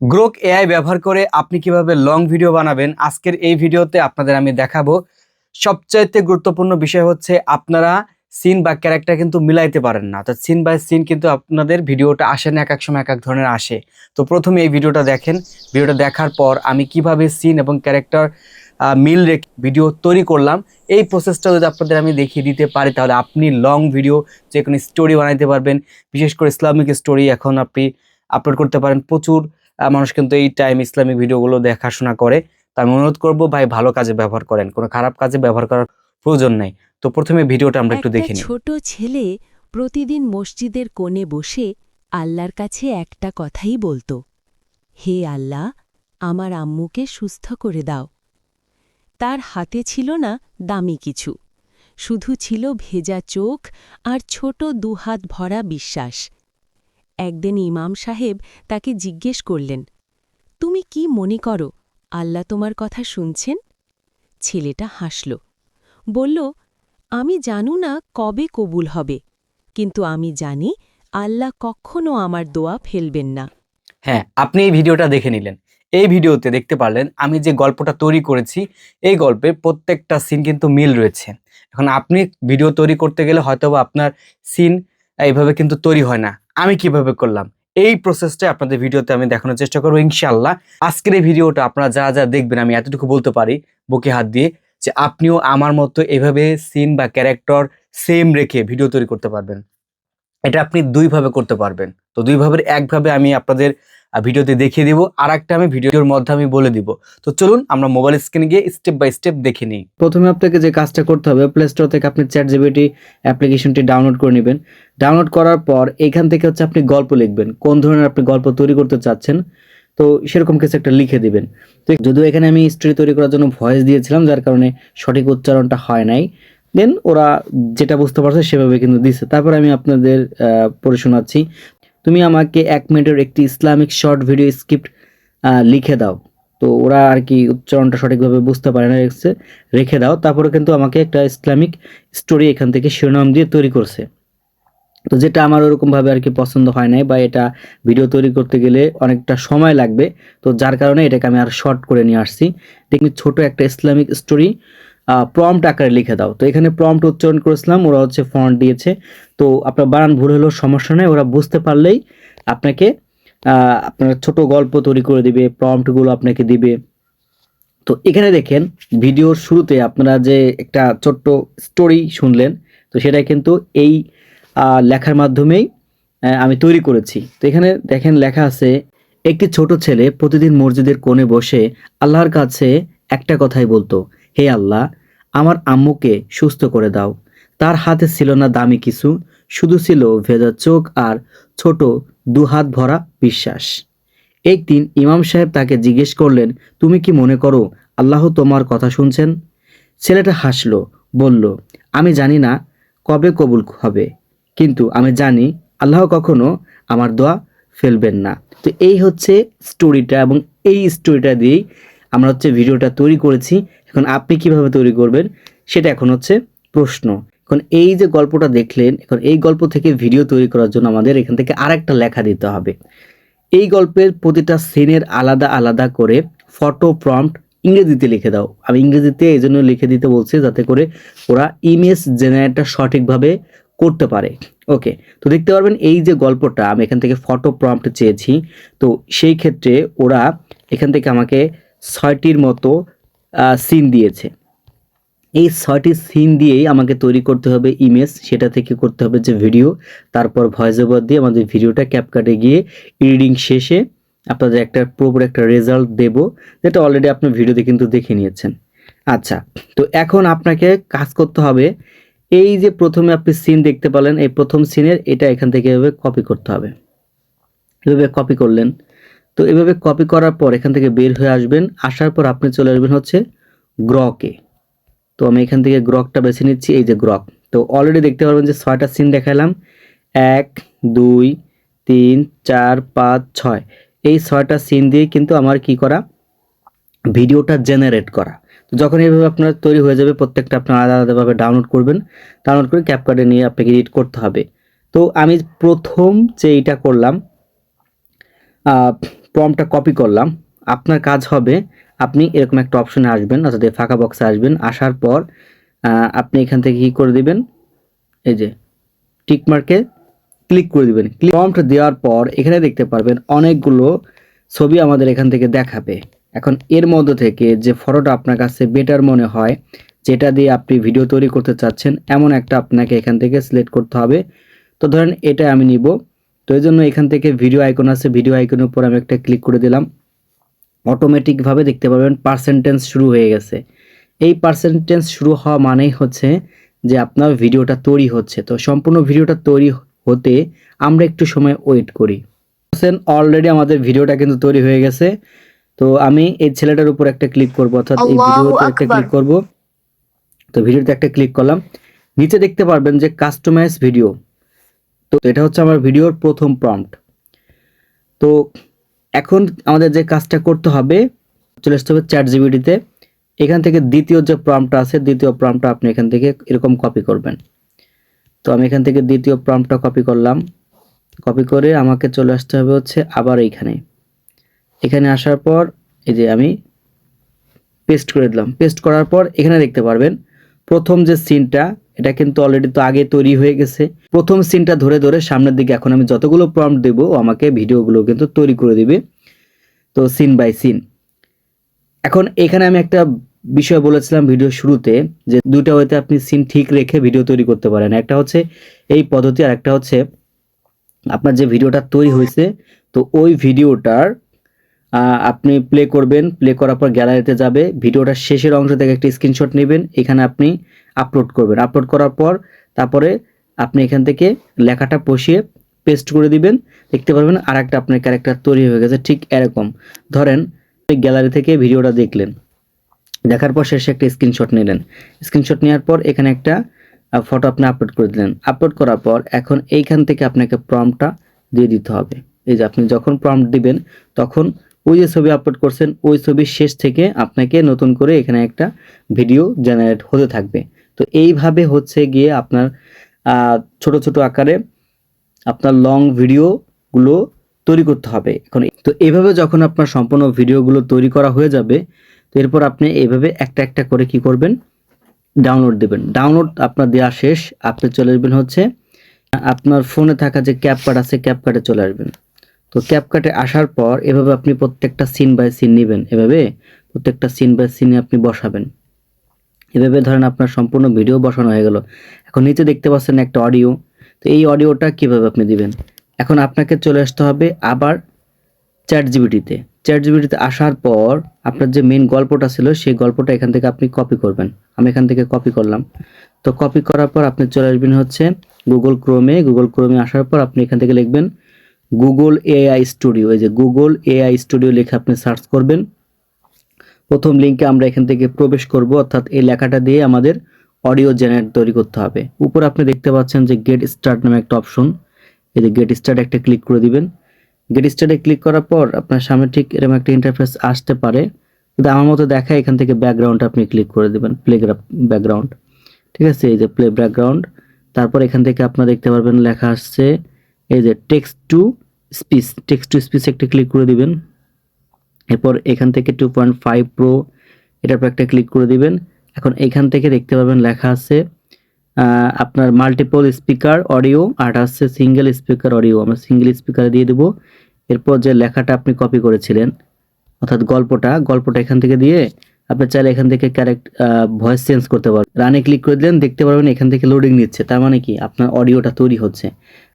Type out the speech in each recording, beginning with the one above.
Grok AI ব্যবহার করে আপনি কীভাবে লং ভিডিও বানাবেন, আজকের এই ভিডিওতে আপনাদের আমি দেখাবো। সবচাইতে গুরুত্বপূর্ণ বিষয় হচ্ছে আপনারা সিন বা ক্যারেক্টার কিন্তু মিলাইতে পারেন না। অর্থাৎ সিন বাই সিন কিন্তু আপনাদের ভিডিওটা আসে না এক এক সময় এক এক ধরনের আসে। তো প্রথমে এই ভিডিওটা দেখেন। ভিডিওটা দেখার পর আমি কীভাবে সিন এবং ক্যারেক্টার মিল রেখে ভিডিও তৈরি করলাম। এই প্রসেসটা যদি আপনাদের আমি দেখিয়ে দিতে পারি, তাহলে আপনি লং ভিডিও যে কোনো স্টোরি বানাইতে পারবেন। বিশেষ করে ইসলামিক স্টোরি এখন আপনি আপলোড করতে পারেন প্রচুর। মানুষ কিন্তু এই টাইম ইসলামিক ভিডিওগুলো দেখাশোনা করে। তো আমি অনুরোধ করব ভাই ভালো কাজে ব্যবহার করেন। কোনো খারাপ কাজে ব্যবহার করার প্রয়োজন নাই। তো প্রথমে ভিডিওটা আমরা একটু দেখে নিই। ছোট ছেলে প্রতিদিন মসজিদের কোণে বসে আল্লাহর কাছে একটা কথাই বলতো। হে আল্লাহ আমার আম্মুকে সুস্থ করে দাও। তার হাতে ছিল না দামি কিছু। শুধু ছিল ভেজা চোখ আর ছোট দুহাত ভরা বিশ্বাস। একদিন ইমাম সাহেব তাকে জিজ্ঞেস করলেন, তুমি কি মনে করো আল্লাহ তোমার কথা শুনছেন? ছেলেটা হাসল, বলল, আমি জানু না কবে কবুল হবে, কিন্তু আমি জানি আল্লাহ কখনো আমার দোয়া ফেলবেন না। হ্যাঁ আপনি এই ভিডিওটা দেখে নিলেন। এই ভিডিওতে দেখতে পারলেন আমি যে গল্পটা তৈরি করেছি, এই গল্পে প্রত্যেকটা সিন কিন্তু মিল রয়েছে। এখন আপনি ভিডিও তৈরি করতে গেলে হয়তোবা আপনার সিন এইভাবে কিন্তু তৈরি হয় না। আমি কীভাবে করলাম? এই প্রসেসটা আপনাদের ভিডিওতে আমি দেখানোর চেষ্টা করব ইনশাল্লাহ আজকের এই ভিডিওটা আপনারা যারা যারা দেখবেন, আমি এতটুকু বলতে পারি, বুকে হাত দিয়ে, যে আপনিও আমার মতো এভাবে সিন বা ক্যারেক্টার সেম রেখে ভিডিও তৈরি করতে পারবেন। এটা আপনি দুইভাবে করতে পারবেন। তো দুইভাবে একভাবে আমি আপনাদের ভিডিওতে দেখিয়ে দিব আর একটা আমি ভিডিওর মধ্যে আমি বলে দিব। তো চলুন আমরা মোবাইল স্ক্রিনে গিয়ে স্টেপ বাই স্টেপ দেখে নিই। প্রথমে আপনাকে যে কাজটা করতে হবে প্লে স্টোর থেকে আপনি চ্যাট জিবিটি অ্যাপ্লিকেশনটি ডাউনলোড করে নেবেন। ডাউনলোড করার পর এখান থেকে হচ্ছে আপনি গল্প লিখবেন, কোন ধরনের আপনি গল্প তৈরি করতে চাচ্ছেন। তো সেরকম কিছু একটা লিখে দিবেন। তো যদিও এখানে আমি স্টোরি তৈরি করার জন্য ভয়েস দিয়েছিলাম, যার কারণে সঠিক উচ্চারণটা হয় নাই। দেন ওরা যেটা বুঝতে পারছে সেভাবে কিন্তু দিছে। তারপর আমি আপনাদের পড়ে শোনাচ্ছি। তুমি আমাকে এক মিনিটের একটি ইসলামিক শর্ট ভিডিও স্ক্রিপ্ট লিখে দাও। তো ওরা আর কি উচ্চারণটা সঠিকভাবে বুঝতে পারে না, রেখেছে। রেখে দাও। তারপরে কিন্তু আমাকে একটা ইসলামিক স্টোরি এখান থেকে শিরোনাম দিয়ে তৈরি করছে। তো যেটা আমার ওরকমভাবে আর কি পছন্দ হয় নাই বা এটা ভিডিও তৈরি করতে গেলে অনেকটা সময় লাগবে। তো যার কারণে এটাকে আমি আর শর্ট করে নিয়ে আসছি। দেখি ছোট একটা ইসলামিক স্টোরি। প্রম্পট আকারে লিখে দাও। তো এখানে প্রম্পট উচ্চারণ করেছিলাম, ওরা হচ্ছে ফন্ট দিয়েছে। তো আপনার বানান ভুল হলেও সমস্যা নেই, ওরা বুঝতে পারলেই আপনাকে আপনার ছোট গল্প তৈরি করে দিবে প্রম্পটগুলো আপনাকে দিবে। তো এখানে দেখেন, ভিডিওর শুরুতে আপনারা যে একটা ছোট্ট স্টোরি শুনলেন, তো সেটা কিন্তু এই লেখার মাধ্যমেই আমি তৈরি করেছি। তো এখানে দেখেন লেখা আছে, একটি ছোট ছেলে প্রতিদিন মসজিদের কোণে বসে আল্লাহর কাছে একটা কথাই বলতো, হে আল্লাহ আমার আম্মুকে সুস্থ করে দাও। তার হাতে ছিল না দামি কিছু, শুধু ছিল ভেজা চোখ আর ছোট দুহাত ভরা বিশ্বাস। একদিন ইমাম সাহেব তাকে জিজ্ঞেস করলেন, তুমি কি মনে করো আল্লাহ তোমার কথা শুনছেন? ছেলেটা হাসলো, বলল, আমি জানি না কবে কবুল হবে, কিন্তু আমি জানি আল্লাহ কখনো আমার দোয়া ফেলবেন না। তো এই হচ্ছে স্টোরিটা এবং এই স্টোরিটা দিয়েই আমরা হচ্ছে ভিডিওটা তৈরি করেছি, এখন আপনি কীভাবে তৈরি করবেন সেটা এখন হচ্ছে প্রশ্ন। এখন এই যে গল্পটা দেখলেন, এখন এই গল্প থেকে ভিডিও তৈরি করার জন্য আমাদের এখান থেকে আরেকটা লেখা দিতে হবে। এই গল্পের প্রতিটা সিনের আলাদা আলাদা করে ফটো প্রম্পট ইংরেজিতে লিখে দাও। আমি ইংরেজিতে এই জন্য লিখে দিতে বলছি যাতে করে ওরা ইমেজ জেনারেটটা সঠিকভাবে করতে পারে। ওকে তো দেখতে পারবেন এই যে গল্পটা আমি এখান থেকে ফটো প্রম্পট চেয়েছি, তো সেই ক্ষেত্রে ওরা এখান থেকে আমাকে ছয়টির মতো সিন দিয়েছে। এই ছয়টি সিন দিয়েই আমাকে তৈরি করতে হবে ইমেজ সেটা থেকে করতে হবে যে ভিডিও তারপর ভয়েস ওভার দিয়ে আমাদের ভিডিওটা ক্যাপকাটে গিয়ে এডিটিং শেষে আপনাদের একটা প্রপার একটা রেজাল্ট দেব, যেটা অলরেডি আপনার ভিডিওতে কিন্তু দেখে নিয়েছেন। আচ্ছা তো এখন আপনাকে কাজ করতে হবে, এই যে প্রথমে আপনি সিন দেখতে পেলেন, এই প্রথম সিনের এটা এখান থেকে এভাবে কপি করতে হবে। এভাবে কপি করলেন। তো এভাবে কপি করার পর এখান থেকে বের হয়ে আসবেন। আসার পর আপনি চলে আসবেন হচ্ছে গ্রকে তো আমি এখান থেকে গ্রকটা বেছে নিচ্ছি, এই যে গ্রক তো অলরেডি দেখতে পারবেন যে ছয়টা সিন দেখালাম। এক, দুই, তিন, চার, পাঁচ, ছয়। এই ছয়টা সিন দিয়ে কিন্তু আমার কি করা? ভিডিওটা জেনারেট করা। তো যখন এইভাবে আপনার তৈরি হয়ে যাবে, প্রত্যেকটা আপনার আলাদা আলাদাভাবে ডাউনলোড করবেন। ডাউনলোড করে ক্যাপকার্ডে নিয়ে আপনাকে এডিট করতে হবে। তো আমি প্রথম যে এইটা করলাম প্রমটা কপি করলাম। আপনার কাজ হবে, আপনি এরকম একটা অপশনে আসবেন, অর্থাৎ ফাঁকা বক্সে আসবেন, আসার পর আপনি এখান থেকে কী করে দিবেন? এই যে টিক মার্কে ক্লিক করে দিবেন। প্রম্পট দেওয়ার পর, এখানে দেখতে পারবেন অনেকগুলো ছবি আমাদের এখান থেকে দেখাবে। এখন এর মধ্যে থেকে যে ফটোটা আপনার কাছে বেটার মনে হয়, যেটা দিয়ে আপনি ভিডিও তৈরি করতে চাচ্ছেন, এমন একটা আপনাকে এখান থেকে সিলেক্ট করতে হবে। তো ধরেন এটা আমি নিব। তো এই জন্য এখান থেকে ভিডিও আইকন আছে ভিডিও আইকনের উপর আমি একটা ক্লিক করে দিলাম। অটোমেটিকভাবে দেখতে পাবেন পার্সেন্টেন্স শুরু হয়ে গেছে। এই পার্সেন্টেন্স শুরু হওয়া মানেই হচ্ছে যে আপনার ভিডিওটা তৈরি হচ্ছে। তো সম্পূর্ণ ভিডিওটা তৈরি হতে আমরা একটু সময় ওয়েট করি। অলরেডি আমাদের ভিডিওটা কিন্তু তৈরি হয়ে গেছে। তো আমি এই ছেলেটার উপর একটা ক্লিক করব অর্থাৎ এই ভিডিওতে একটা ক্লিক করব। তো ভিডিওতে একটা ক্লিক করলাম। নিচে দেখতে পারবেন যে কাস্টমাইজ ভিডিও তো এটা হচ্ছে আমার ভিডিওর প্রথম প্রম্পট তো এখন আমাদের যে কাজটা করতে হবে, চলে আসতে হবে চ্যাট জিবিটিতে এখান থেকে দ্বিতীয় যে প্রম্পটটা আছে, দ্বিতীয় প্রম্পটটা আপনি এখান থেকে এরকম কপি করবেন। তো আমি এখান থেকে দ্বিতীয় প্রম্পটটা কপি করলাম। কপি করে আমাকে চলে আসতে হবে হচ্ছে আবার এইখানে। এখানে আসার পর এই যে আমি পেস্ট করে দিলাম। পেস্ট করার পর এখানে দেখতে পারবেন প্রথম যে সিনটা, এটা কিন্তু অলরেডি তো আগে তৈরি হয়ে গেছে। প্রথম সিনটা ধরে ধরে সামনের দিকে এখন আমি যতগুলো প্রম্পট দেবো আমাকে ভিডিওগুলো কিন্তু তৈরি করে দিবে। তো সিন বাই সিন এখন এখানে আমি একটা বিষয় বলেছিলাম ভিডিও শুরুতে, যে দুইটা হইতে আপনি সিন ঠিক রেখে ভিডিও তৈরি করতে পারেন। একটা হচ্ছে এই পদ্ধতি, আর একটা হচ্ছে আপনার যে ভিডিওটা তৈরি হয়েছে, তো ওই ভিডিওটার আপনি প্লে করবেন প্লে করার পর গ্যালারিতে যাবে ভিডিওটার শেষের অংশ থেকে একটা স্ক্রিনশট নেবেন, এখানে আপনি আপলোড করবেন। আপলোড করার পর তারপরে আপনি এখান থেকে লেখাটা বসিয়ে পেস্ট করে দিবেন, দেখতে পারবেন আর একটা আপনার ক্যারেক্টার তৈরি হয়ে গেছে, ঠিক এরকম। ধরেন গ্যালারি থেকে ভিডিওটা দেখলেন, দেখার পর শেষে একটা স্ক্রিনশট নিলেন। স্ক্রিনশট নেওয়ার পর এখানে একটা ফটো আপনি আপলোড করে দিলেন। আপলোড করার পর এখন এইখান থেকে আপনাকে প্রম্পটটা দিয়ে দিতে হবে। এই যে আপনি যখন প্রম্পট দিবেন, তখন ওই যে ছবি আপলোড করছেন, ওই ছবির শেষ থেকে আপনাকে নতুন করে এখানে একটা ভিডিও জেনারেট হতে থাকবে। তো এইভাবে হচ্ছে গিয়ে আপনার ছোট ছোট আকারে আপনার লং ভিডিওগুলো তৈরি করতে হবে। এখন তো এইভাবে যখন আপনার সম্পূর্ণ ভিডিওগুলো তৈরি করা হয়ে যাবে, তো এরপর আপনি এইভাবে একটা একটা করে কি করবেন? ডাউনলোড দেবেন। ডাউনলোড আপনার দেওয়া শেষ, আপনি চলে আসবেন হচ্ছে, আপনার ফোনে থাকা যে ক্যাপ কার্ড আছে ক্যাপকাটে চলে আসবেন। তো ক্যাপকাটে আসার পর এভাবে আপনি প্রত্যেকটা সিন বাই সিন নেবেন। এভাবে প্রত্যেকটা সিন বাই সিনে আপনি বসাবেন। এভাবে ধরেন আপনার সম্পূর্ণ ভিডিও বসানো হয়ে গেল। এখন নিচে দেখতে পাচ্ছেন একটা অডিও তো এই অডিওটা কীভাবে আপনি দিবেন? এখন আপনাকে চলে আসতে হবে আবার চ্যাট জিবিটিতে চ্যাট জিবিটিতে আসার পর আপনার যে মেন গল্পটা ছিল, সেই গল্পটা এখান থেকে আপনি কপি করবেন। আমি এখান থেকে কপি করলাম। তো কপি করার পর আপনি চলে আসবেন হচ্ছে গুগল ক্রোমে গুগল ক্রোমে আসার পর আপনি এখান থেকে লিখবেন গুগল এআই স্টুডিও এই যে গুগল এআই স্টুডিও লিখে আপনি সার্চ করবেন। প্রথম লিঙ্কে আমরা এখান থেকে প্রবেশ করব, অর্থাৎ এই লেখাটা দিয়ে আমাদের অডিও জেনারেট তৈরি করতে হবে। উপর আপনি দেখতে পাচ্ছেন যে গেট স্টার্ট নামে একটা অপশন এই যে গেট স্টার্ট একটা ক্লিক করে দিবেন। গেট স্টার্টে ক্লিক করার পর আপনার সামনে ঠিক এরকম একটা ইন্টারফেস আসতে পারে। কিন্তু আমার মতো দেখা এখান থেকে ব্যাকগ্রাউন্ড আপনি ক্লিক করে দেবেন প্লে ব্যাকগ্রাউন্ড ঠিক আছে? এই যে প্লে ব্যাকগ্রাউন্ড তারপর এখান থেকে আপনারা দেখতে পারবেন লেখা আসছে এই যে text to speech text to speech একটা ক্লিক করে দিবেন। এরপর এখান থেকে টু পয়েন্ট ফাইভ প্রো এটার একটা ক্লিক করে দিবেন। এখন এখান থেকে দেখতে পাবেন লেখা আছে আপনার মাল্টিপল স্পিকার অডিও আর আছে সিঙ্গেল স্পিকার অডিও আমরা সিঙ্গেল স্পিকারে দিয়ে দেবো। এরপর যে লেখাটা আপনি কপি করেছিলেন, অর্থাৎ গল্পটা গল্পটা এখান থেকে দিয়ে আপনি চাইলে এখান থেকে ক্যারেক্ট ভয়েস চেঞ্জ করতে পারবেন। রানে ক্লিক করে দিলেন, দেখতে পারবেন এখান থেকে লোডিং নিচ্ছে। তার মানে কি? আপনার অডিওটা তৈরি হচ্ছে।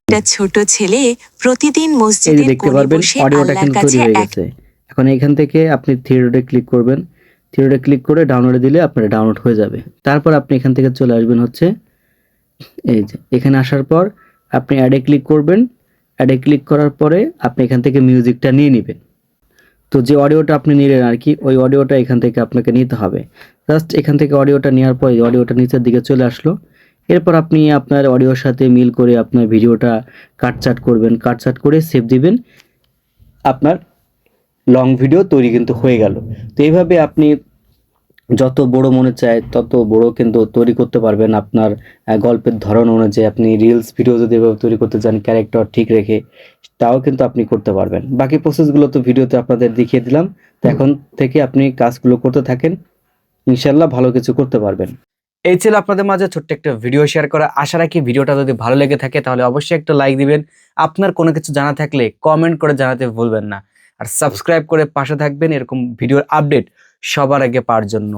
একটা ছোট ছেলে প্রতিদিন যে দেখতে পারবেন অডিওটা কিন্তু তৈরি হয়ে গেছে। এখন এখান থেকে আপনি থিয়েটারে ক্লিক করবেন। থিয়েটারে ক্লিক করে ডাউনলোডে দিলে আপনার ডাউনলোড হয়ে যাবে। তারপর আপনি এখান থেকে চলে আসবেন হচ্ছে এই যে এখানে আসার পর আপনি অ্যাডে ক্লিক করবেন। অ্যাডে ক্লিক করার পরে আপনি এখান থেকে মিউজিকটা নিয়ে নেবেন। তো যে অডিওটা আপনি নিলেন আর কি ওই অডিওটা এখান থেকে আপনাকে নিতে হবে। জাস্ট এখান থেকে অডিওটা নেওয়ার পর অডিওটা নিচের দিকে চলে আসলো। এরপর আপনি আপনার অডিওর সাথে মিল করে আপনার ভিডিওটা কাটচাট করবেন, কাটচাট করে সেভ দিবেন। আপনার লং ভিডিও তৈরি কিন্তু হয়ে গেল। তো এইভাবে আপনি যত বড় মনে চায়, তত বড় কিন্তু তৈরি করতে পারবেন। আপনার গল্পের ধরন অনুযায়ী আপনি রিলস ভিডিও যদি এভাবে তৈরি করতে চান ক্যারেক্টার ঠিক রেখে, তাও কিন্তু আপনি করতে পারবেন। বাকি প্রসেসগুলো তো ভিডিওতে আপনাদের দেখিয়ে দিলাম। তো এখন থেকে আপনি কাজগুলো করতে থাকেন। ইনশাল্লাহ ভালো কিছু করতে পারবেন। এই ছিল আপনাদের মাঝে ছোট্ট একটা ভিডিও শেয়ার করা। আশা রাখি ভিডিওটা যদি ভালো লেগে থাকে, তাহলে অবশ্যই একটা লাইক দিবেন। আপনার কোনো কিছু জানা থাকলে কমেন্ট করে জানাতে ভুলবেন না। আর সাবস্ক্রাইব করে পাশে থাকবেন, এরকম ভিডিওর আপডেট সবার আগে পাওয়ার জন্য।